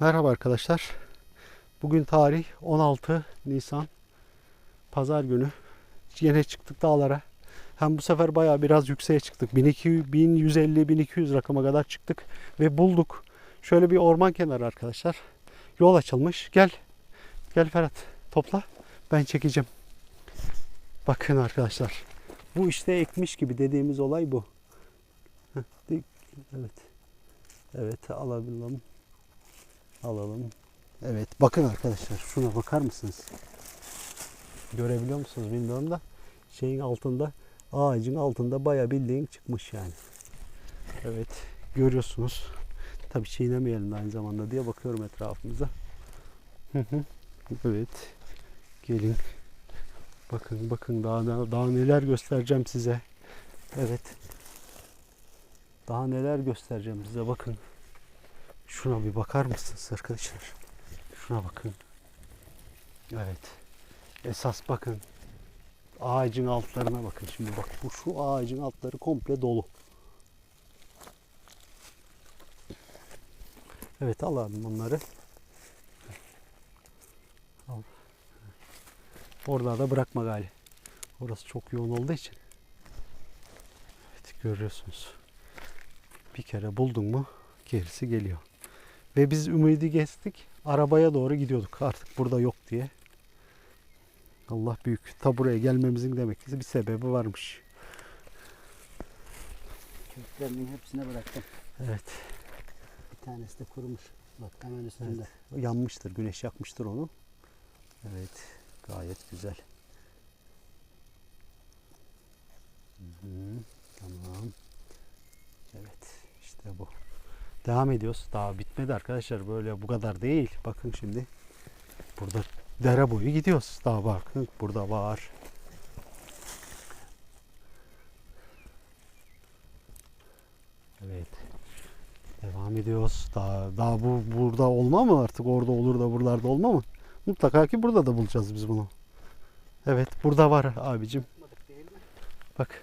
Merhaba arkadaşlar. Bugün tarih 16 Nisan. Pazar günü. Yine çıktık dağlara. Hem bu sefer bayağı biraz yükseğe çıktık. 1150-1200 rakama kadar çıktık. Ve bulduk. Şöyle bir orman kenarı arkadaşlar. Yol açılmış. Gel. Gel Ferhat. Topla. Ben çekeceğim. Bakın arkadaşlar. Bu işte ekmiş gibi dediğimiz olay bu. Evet. Evet alabildim. Alalım. Evet bakın arkadaşlar şuna bakar mısınız? Görebiliyor musunuz bilmiyorum da şeyin altında ağacın altında baya bildiğin çıkmış yani. Evet görüyorsunuz. Tabi çiğnemeyelim aynı zamanda diye bakıyorum etrafımıza. Evet. Gelin. Bakın bakın daha, daha neler göstereceğim size. Evet. Daha neler göstereceğim size bakın. Şuna bir bakar mısınız arkadaşlar? Şuna bakın. Evet. Esas bakın. Ağacın altlarına bakın. Şimdi bak bu şu ağacın altları komple dolu. Evet alalım onları. Al. Orada da bırakma gali. Orası çok yoğun olduğu için. Evet görüyorsunuz. Bir kere buldun mu gerisi geliyor. Ve biz ümidi geçtik. Arabaya doğru gidiyorduk artık burada yok diye. Allah büyük. Ta buraya gelmemizin demek ki bir sebebi varmış. Köklerinin hepsine bıraktım. Evet. Bir tanesi de kurumuş. Bak hemen üstünde. O yanmıştır. Güneş yakmıştır onu. Evet. Gayet güzel. Hı hı, Tamam. Evet. işte bu. Devam ediyoruz. Daha bitmedi arkadaşlar. Böyle bu kadar değil. Bakın şimdi. Burada dere boyu gidiyoruz. Daha bakın. Burada var. Evet. Devam ediyoruz. Daha, daha bu burada olma mı artık? Orada olur da buralarda olma mı? Mutlaka ki burada da bulacağız biz bunu. Evet burada var abicim. Bak.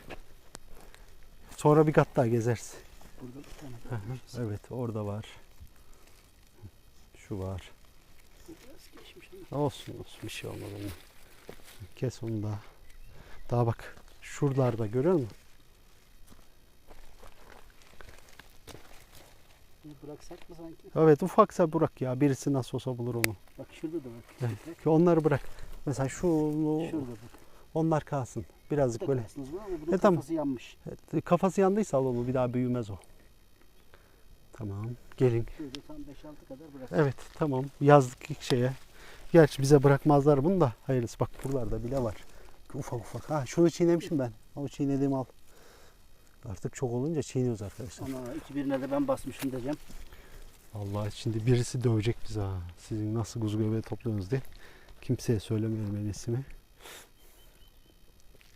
Sonra bir kat daha gezeriz. Burada bir tane görmüşüz. evet orada var. Şu var. Biraz geçmiş ama. Olsun olsun bir şey olmaz onun. Kes onu da. Daha bak. Şuralarda görüyor musun? Bıraksak mı sanki? Evet ufaksa bırak ya. Birisi nasıl olsa bulur onu. Bak şurada da bak. Evet. Onları bırak. Mesela şu Şurada bak. onlar kalsın. Birazcık böyle. kalsın o zaman ama bunun E, tamam. kafası yanmış. Evet, Kafası yandıysa al onu bir daha büyümez o. Tamam. Gelin. Şurada tam 5-6 kadar bırak. Evet tamam. Yazdık ilk şeye. Gerçi bize bırakmazlar bunu da. Hayırlısı. Bak buralarda bile var. Ufak ufak. Ha şunu çiğnemişim ben. O çiğnediğimi al. Artık çok olunca çiğniyoruz arkadaşlar. Ama iki birine de ben basmışım diyeceğim. Allah şimdi birisi dövecek bizi ha. Sizin nasıl kuzu göbeği topluyorsunuz diye. Kimseye söylemeyelim en iyisini.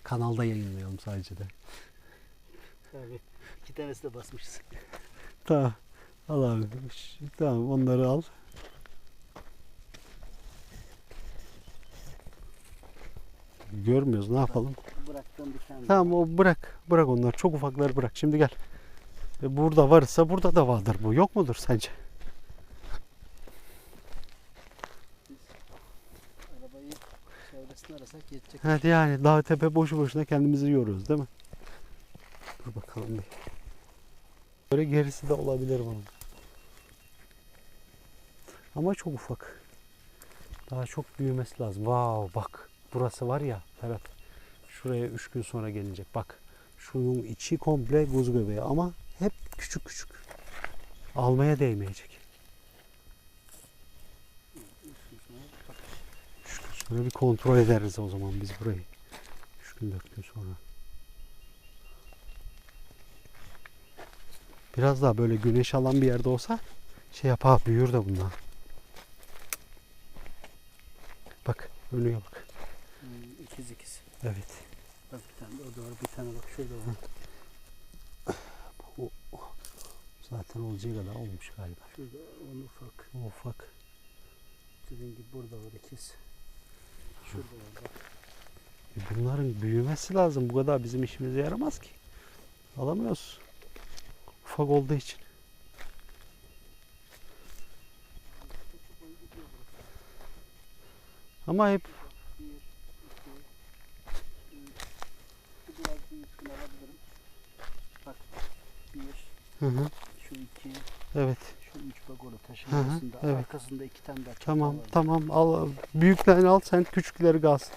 Kanalda yayınlayalım sadece de. Tabii. İki tanesi de basmışız. Tamam. Al abi. Tamam onları al. Görmüyoruz ne yapalım. Bir tane. Tamam o bırak. Bırak onları. Çok ufakları bırak. Şimdi gel. E, burada varsa burada da vardır bu. Yok mudur sence? Arabayı çevresine arasak yetecek. Hadi yani dağ tepe boşu boşuna kendimizi yoruyoruz değil mi? Dur bakalım bir. Böyle gerisi de olabilir bunun. Ama çok ufak. Daha çok büyümesi lazım. Wow bak. Burası var ya Ferhat. Şuraya 3 gün sonra gelecek. Bak. Şunun içi komple buz göbeği ama hep küçük küçük. Almaya değmeyecek. Üç sonra bir kontrol ederiz o zaman biz burayı. 3 gün 4 gün sonra. Biraz daha böyle güneş alan bir yerde olsa şey yapar büyür de bunlar. Bak önüne bak. Hmm, ikiz ikiz. Evet. Bak bir tane o doğru bir tane bak şurada var. Bu zaten olacağı kadar olmuş galiba. Şurada on ufak. O ufak. Dediğim gibi burada var ikiz. Şurada var bak. E Bunların büyümesi lazım. Bu kadar bizim işimize yaramaz ki. Alamıyoruz. Ufak olduğu için. Ama hep biraz büyük bunu alabilirim. Bak. Bir, hı hı, şu iki, evet. şu üç bak orada taşın Hı hı, arasında. evet. Arkasında iki tane daha çatal Tamam var. tamam al büyüklerini al sen küçükleri gaz.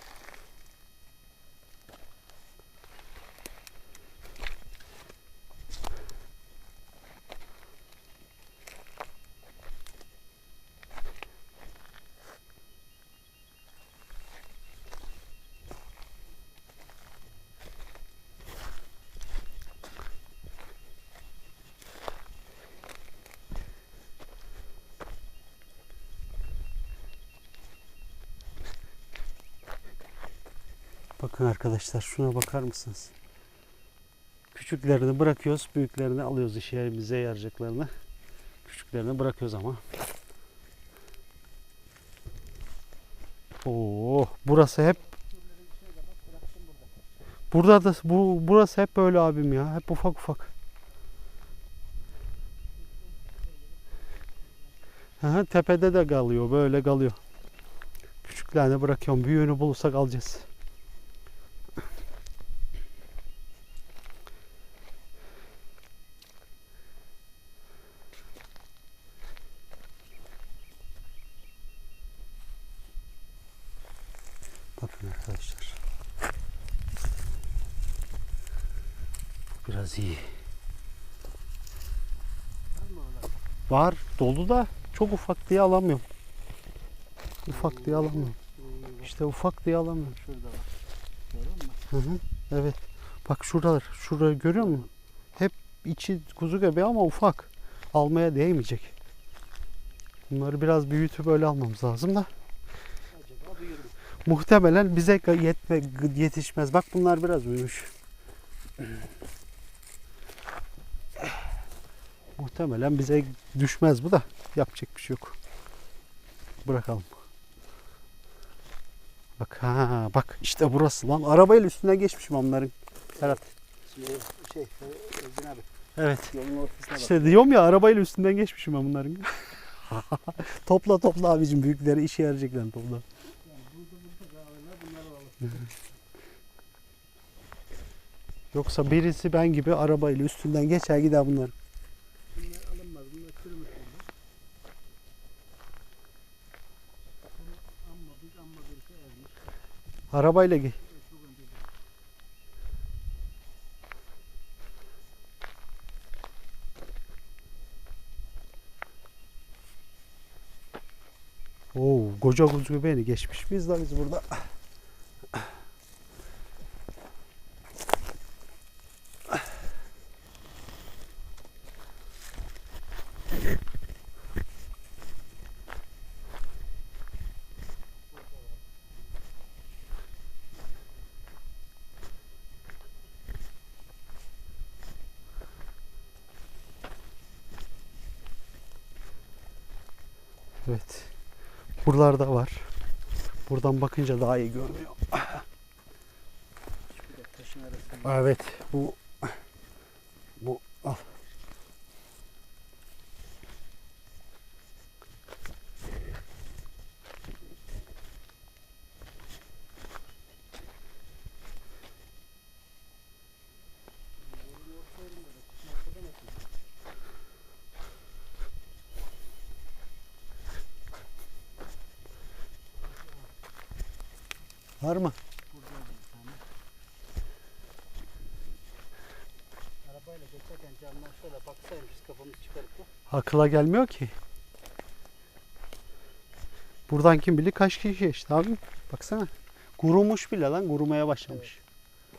Bakın arkadaşlar şuna bakar mısınız? Küçüklerini bırakıyoruz, büyüklerini alıyoruz işimize yarayacaklarını. Küçüklerini bırakıyoruz ama. Oo, burası hep Burada da bu burası hep böyle abim ya. Hep ufak ufak. Aha, tepede de kalıyor. Böyle kalıyor. Küçüklerini bırakıyorum. Büyüğünü bulursak alacağız. Bakın arkadaşlar. Bu Biraz iyi. Var mı oralarda? Var dolu da çok ufak diye alamıyorum. Ufak diye alamıyorum. İşte ufak diye alamıyorum. şurada var. Görüyor musun? Hı hı. Evet. Bak şuralar. Şurayı görüyor musun? Hep içi kuzu gibi ama ufak. Almaya değmeyecek. Bunları biraz büyütüp öyle almamız lazım da. Muhtemelen bize yetme, yetişmez. Bak bunlar biraz büyümüş. Muhtemelen bize düşmez bu da. Yapacak bir şey yok. Bırakalım. Bak ha bak işte burası lan. Arabayla üstüne geçmişim onların. Serhat. Şey, şey Özgün abi. Evet. Yolun ortasına bak. İşte diyorum ya arabayla üstünden geçmişim ben bunların. topla topla abicim büyükleri işe yarayacaklar topla. Yani burada burada. Yoksa birisi ben gibi arabayla üstünden geçer gider bunlar. Bunlar alınmaz. Bunlar çürümüş bunlar. Bunu amma biz amma birisi ermiş. Arabayla ge- Bu da çok önce de. Oo, koca kuzu beni geçmiş. Biz de biz burada. Evet. Buralarda var. Buradan bakınca daha iyi görünüyor. Evet. Bu bu al. Var mı? Burada var bir tane. Arabayla geçerken camdan şöyle baksaymış biz kafamızı çıkarıp da. Akıla gelmiyor ki. Buradan kim bilir kaç kişi geçti abi. Baksana. Kurumuş bile lan. Kurumaya başlamış.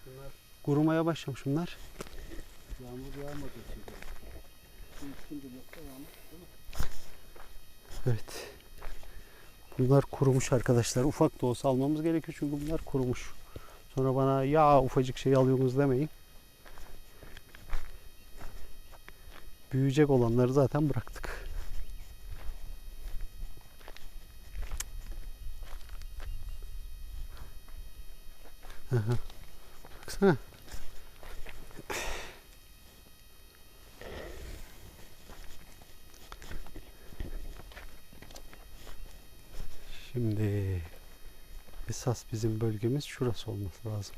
Bunlar Kurumaya başlamış bunlar. yağmur mi? Evet. Bunlar kurumuş arkadaşlar. Ufak da olsa almamız gerekiyor çünkü bunlar kurumuş. Sonra bana ya ufacık şey alıyorsunuz demeyin. Büyüyecek olanları zaten bıraktık. Baksana. Şimdi Esas bizim bölgemiz şurası olması lazım.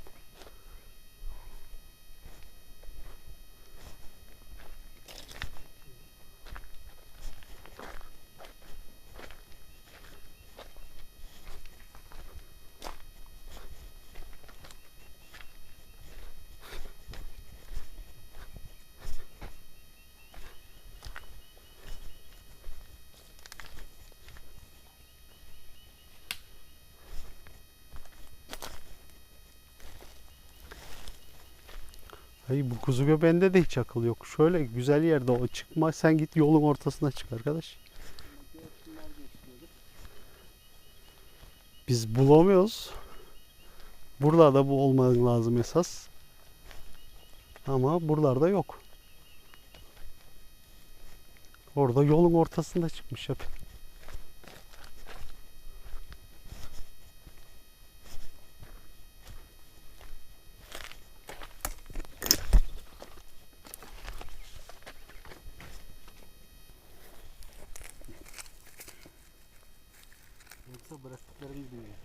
Kuzu göbeğinde de hiç akıl yok. Şöyle güzel yerde o çıkma sen git yolun ortasına çık arkadaş. Biz bulamıyoruz. Buralarda bu olmalı lazım esas. Ama buralarda yok. Orada yolun ortasında çıkmış hep. Yoksa bıraktıklarını büyüyor.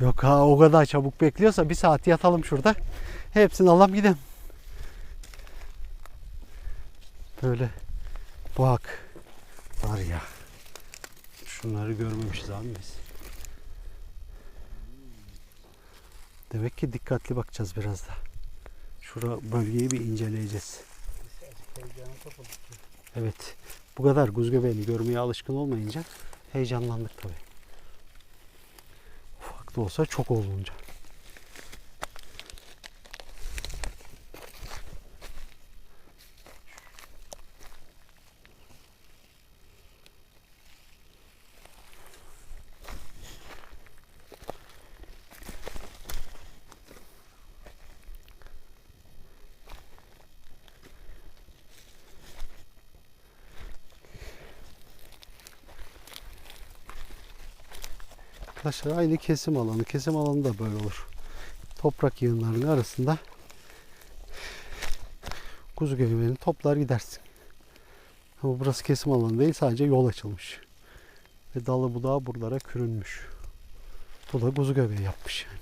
Yok o kadar çabuk bekliyorsa bir saat yatalım şurada. Hepsini alalım gidelim. Böyle bak var ya. Şunları görmemişiz abi biz. Demek ki dikkatli bakacağız biraz da. Şura bölgeyi bir inceleyeceğiz. Evet. Bu kadar göbeğini görmeye alışkın olmayınca heyecanlandık tabii. Da olsa çok olunca. Arkadaşlar aynı kesim alanı. Kesim alanı da böyle olur. Toprak yığınlarının arasında kuzu göbeğini toplar gidersin. Ama burası kesim alanı değil sadece yol açılmış. Ve dalı budağı buralara kürünmüş. Bu da kuzu göbeği yapmış yani.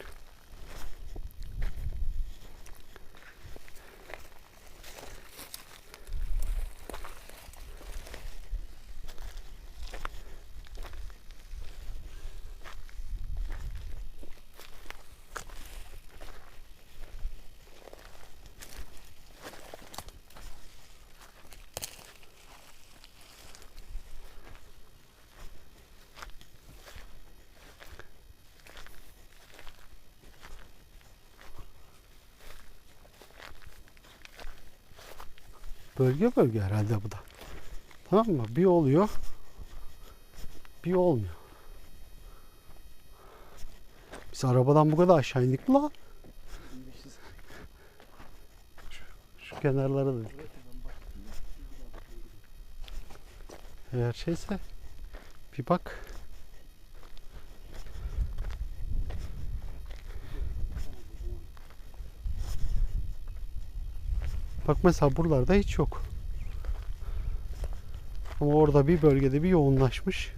Bölge bölge herhalde bu da. Tamam mı? Bir oluyor. Bir olmuyor. Biz arabadan bu kadar aşağı indik mi lan? İnmişiz. Şu kenarlara da. Baktım. Eğer şeyse bir bak. Bak mesela buralarda hiç yok. Ama orada bir bölgede bir yoğunlaşmış.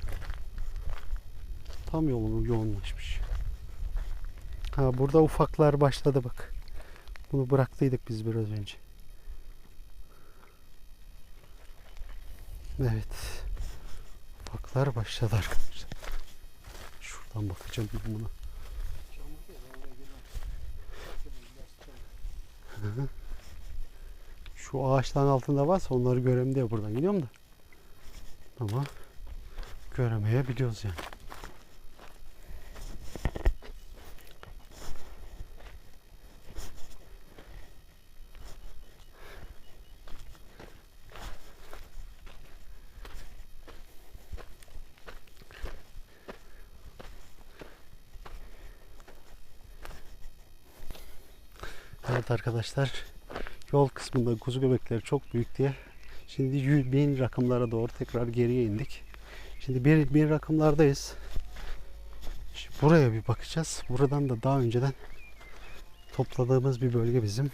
Tam yolunu yoğunlaşmış. Ha burada ufaklar başladı bak. Bunu bıraktıydık biz biraz önce. Evet. Ufaklar başladı arkadaşlar. Şuradan bakacağım ben buna. Çamur da Şu ağaçların altında varsa onları görem diye buradan gidiyorum da. Ama göremeyebiliyoruz yani. Evet arkadaşlar yol kısmında kuzu göbekleri çok büyük diye şimdi bin rakımlara doğru tekrar geriye indik. Şimdi bir bin rakımlardayız. Şimdi buraya bir bakacağız. Buradan da daha önceden topladığımız bir bölge bizim.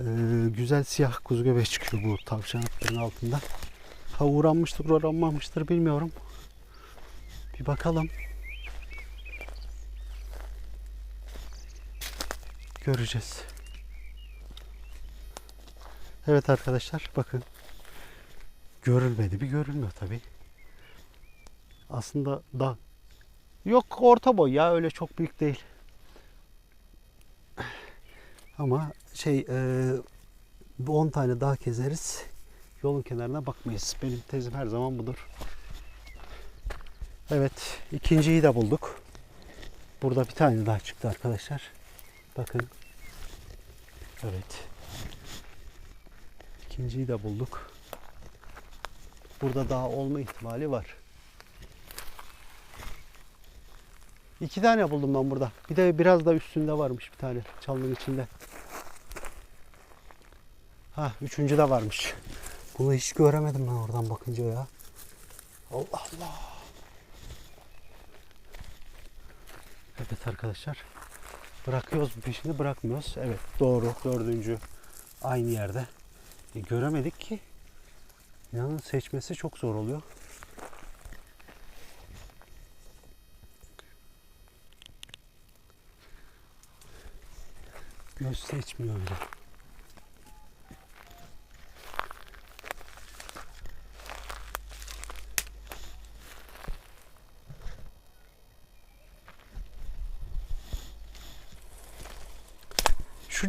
Ee, güzel siyah kuzu göbeği çıkıyor bu tavşan atlarının altında. Ha uğranmıştır uğranmamıştır bilmiyorum. Bir bakalım. Göreceğiz. Evet arkadaşlar bakın. Görülmedi bir görülmüyor tabi. Aslında da yok orta boy ya öyle çok büyük değil. Ama şey e, bu 10 tane daha kezeriz. Yolun kenarına bakmayız. Benim tezim her zaman budur. Evet ikinciyi de bulduk. Burada bir tane daha çıktı arkadaşlar. Bakın. Evet. İkinciyi de bulduk. Burada daha olma ihtimali var. İki tane buldum ben burada. Bir de biraz da üstünde varmış bir tane. Çalının içinde. Ha üçüncü de varmış. Bunu hiç göremedim ben oradan bakınca ya. Allah Allah. Evet arkadaşlar. Bırakıyoruz peşini bırakmıyoruz. Evet doğru dördüncü aynı yerde. E, göremedik ki. İnanın seçmesi çok zor oluyor. Göz seçmiyor öyle.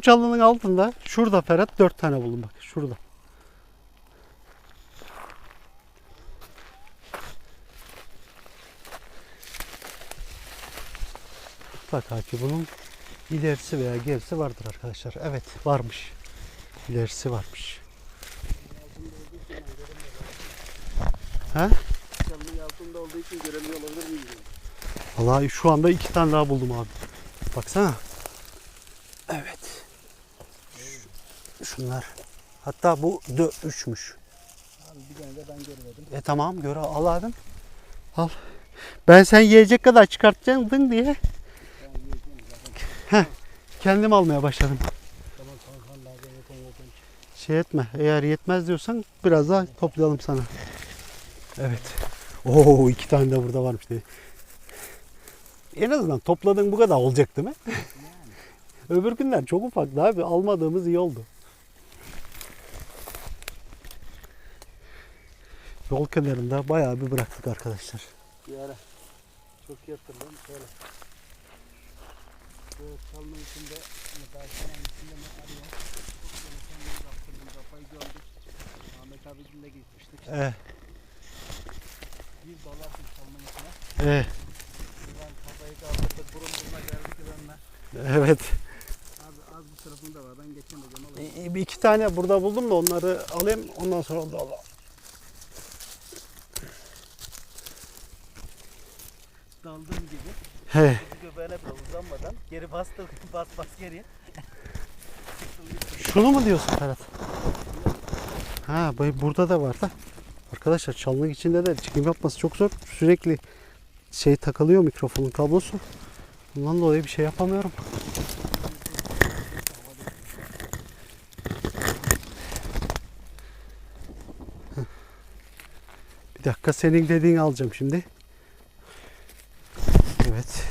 Şu çalının altında şurada Ferhat dört tane buldum bak şurada. Mutlaka ki bunun ilerisi veya gerisi vardır arkadaşlar. Evet varmış. İlerisi varmış. Olabilir miyim? Vallahi şu anda iki tane daha buldum abi. Baksana. Evet. Şu- Şunlar. Hatta bu dö üçmüş. Abi bir tane de ben görmedim. E tamam göre al abim. Al. Ben sen yiyecek kadar çıkartacaktın diye kendim almaya başladım. Tamam tamam ben yeter yeter. Şey etme. Eğer yetmez diyorsan biraz daha toplayalım sana. Evet. Oo iki tane de burada varmış diye. En azından topladığın bu kadar olacak değil mi? Öbür günler çok ufaktı abi. Almadığımız iyi oldu. Yol kenarında bayağı bir bıraktık arkadaşlar. Bir ara çok hatırlıyorum. Şöyle. Bu çalının içinde, Berkan'ın içinde mi arıyor? Böyle kafayı gördük. Ahmet abimle gitmiştik. Ee, Bir dalarsın çalının içine. e, Ben kafayı kaldırdık, burun buruna geldik benimle. evet. Abi az bir tarafında var, ben geçemedim. Alayım. E, Bir iki tane burada buldum da onları alayım. Ondan sonra da alalım. Daldığım gibi. He. Göbeğine bile uzanmadan geri bastım, bas bas geriye. Şunu mu diyorsun Ferhat? Ha bu- burada da var da. Arkadaşlar çalılık içinde de çekim yapması çok zor. Sürekli şey takılıyor mikrofonun kablosu. Bundan dolayı bir şey yapamıyorum. Bir dakika senin dediğini alacağım şimdi. Evet.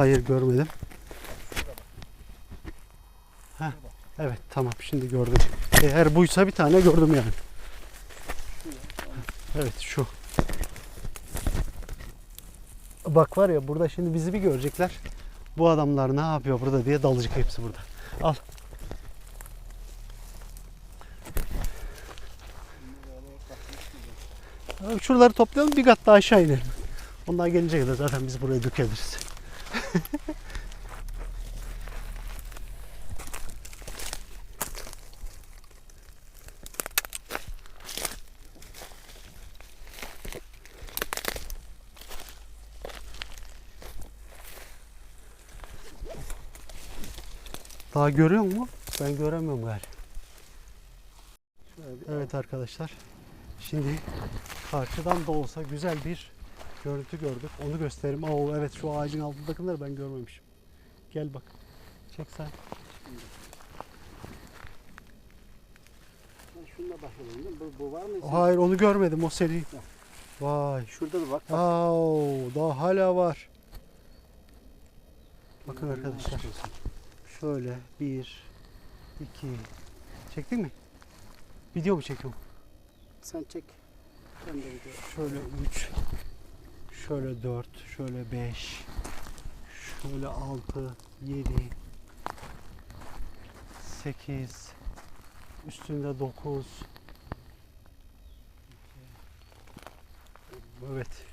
Hayır görmedim. Evet tamam şimdi gördüm. Eğer buysa bir tane gördüm yani. Evet şu. Bak var ya burada şimdi bizi bir görecekler. Bu adamlar ne yapıyor burada diye dalacak hepsi burada. Al. Şuraları toplayalım bir kat daha aşağı inelim. Onlar gelince kadar zaten biz burayı dökeriz. Daha görüyor musun? Ben göremiyorum galiba. Evet arkadaşlar. Şimdi karşıdan da olsa güzel bir görüntü gördük. Onu göstereyim. Oo evet şu ağacın altındakileri ben görmemişim. Gel bak. Çek sen. Şununla başlayalım. Bu, bu var mı? Hayır onu görmedim o seri. Vay. Şurada da bak. bak. Oo, daha hala var. Bakın arkadaşlar. Şöyle bir, iki. Çektin mi? Video mu çekiyorum? Sen çek. Ben de video. Şöyle üç. Şöyle dört. Şöyle beş. Şöyle altı, yedi. Sekiz. Üstünde dokuz. Evet.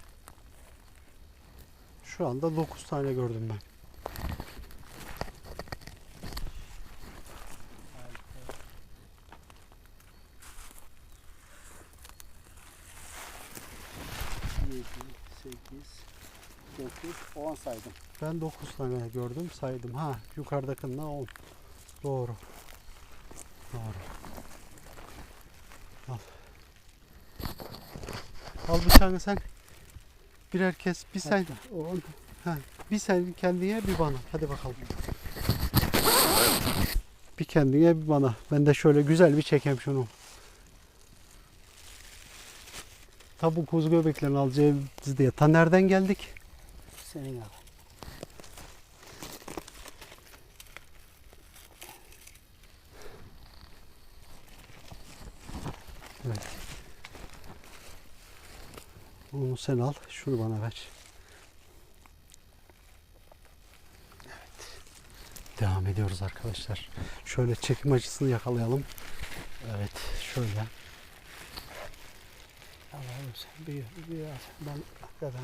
Şu anda dokuz tane gördüm ben. 8, 9, 10 saydım. Ben 9 tane gördüm saydım. Ha yukarıdakinden 10. Doğru. Doğru. Al. Al bıçağını sen. Birer kes. Bir sen. On. Ha, bir sen kendine bir bana. Hadi bakalım. Bir kendine bir bana. Ben de şöyle güzel bir çekeyim şunu. Tabu kuzu göbeklerini alacağız diye. Ta nereden geldik? Senin abi. Onu sen al. Şunu bana ver. Evet. Devam ediyoruz arkadaşlar. Şöyle çekim açısını yakalayalım. Evet. Şöyle. Allah'ım sen bir, biraz ben hakikaten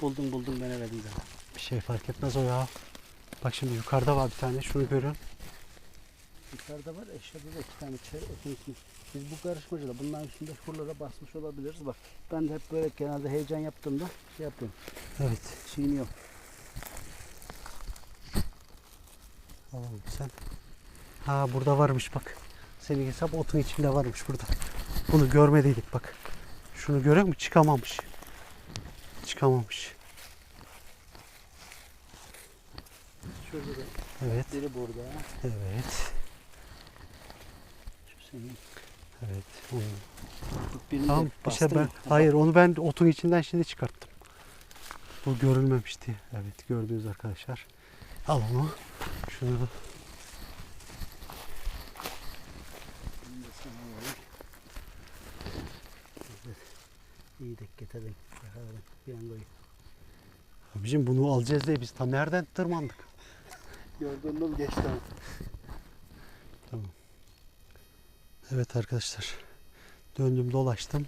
buldum buldum ben verdim sana. Bir şey fark etmez o ya. Bak şimdi yukarıda var bir tane. Şunu görün. Yukarıda var eşyada da iki tane çay ötekini. Biz bu karışmacıda bunların üstünde şuralara basmış olabiliriz. Bak ben de hep böyle genelde heyecan yaptığımda şey yapıyorum. Evet. Çiğniyorum. Alalım sen. Ha burada varmış bak. Senin hesap otun içinde varmış burada. Bunu görmediydik bak. Şunu görüyor musun? Çıkamamış. Çıkamamış. Şurada da Evet. biri burada. Evet. Şu senin. Evet. Onu- birini Tamam de işte bastın ben mı? hayır onu ben otun içinden şimdi çıkarttım. Bu görülmemişti. Evet gördünüz arkadaşlar. Al onu. Şunu da Bunu da sana alayım. Evet. An koyayım. Abicim bunu alacağız diye biz tam nereden tırmandık? Gördün mü geçti ama. Evet arkadaşlar. Döndüm dolaştım.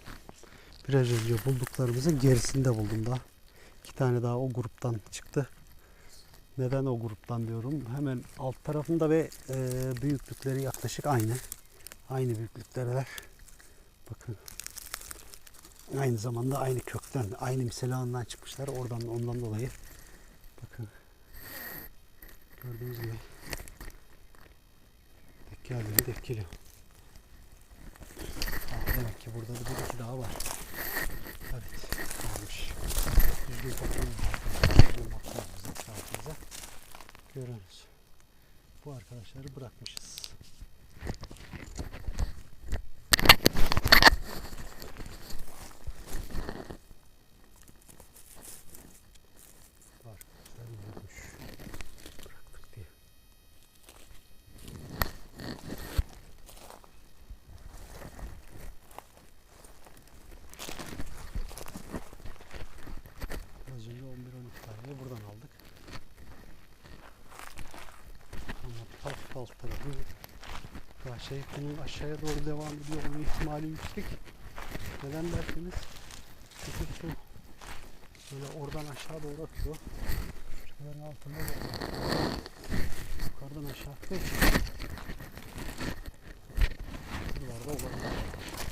Biraz önce bulduklarımızın gerisinde buldum da. İki tane daha o gruptan çıktı. Neden o gruptan diyorum. Hemen alt tarafında ve e, büyüklükleri yaklaşık aynı. Aynı büyüklükteler. Bakın. Aynı zamanda aynı kökten, aynı miselandan çıkmışlar. Oradan ondan dolayı. Bakın. Gördüğünüz gibi. Denk geldiğini denk geliyor. Ah, demek ki burada da bir iki daha var. Evet, varmış. Düzgün etrafımıza. Görüyoruz. Bu arkadaşları bırakmışız. Bu arkadaşlar yürümüş. Bıraktık diye. Az önce 11-12 tane buradan aldık. Ama alt tarafı daha şey bunun aşağıya doğru devam ediyor olma ihtimali yüksek. Neden derseniz çünkü su böyle oradan aşağı doğru akıyor. Şunların altında da yukarıdan aşağı akıyor. Buralarda olabilir.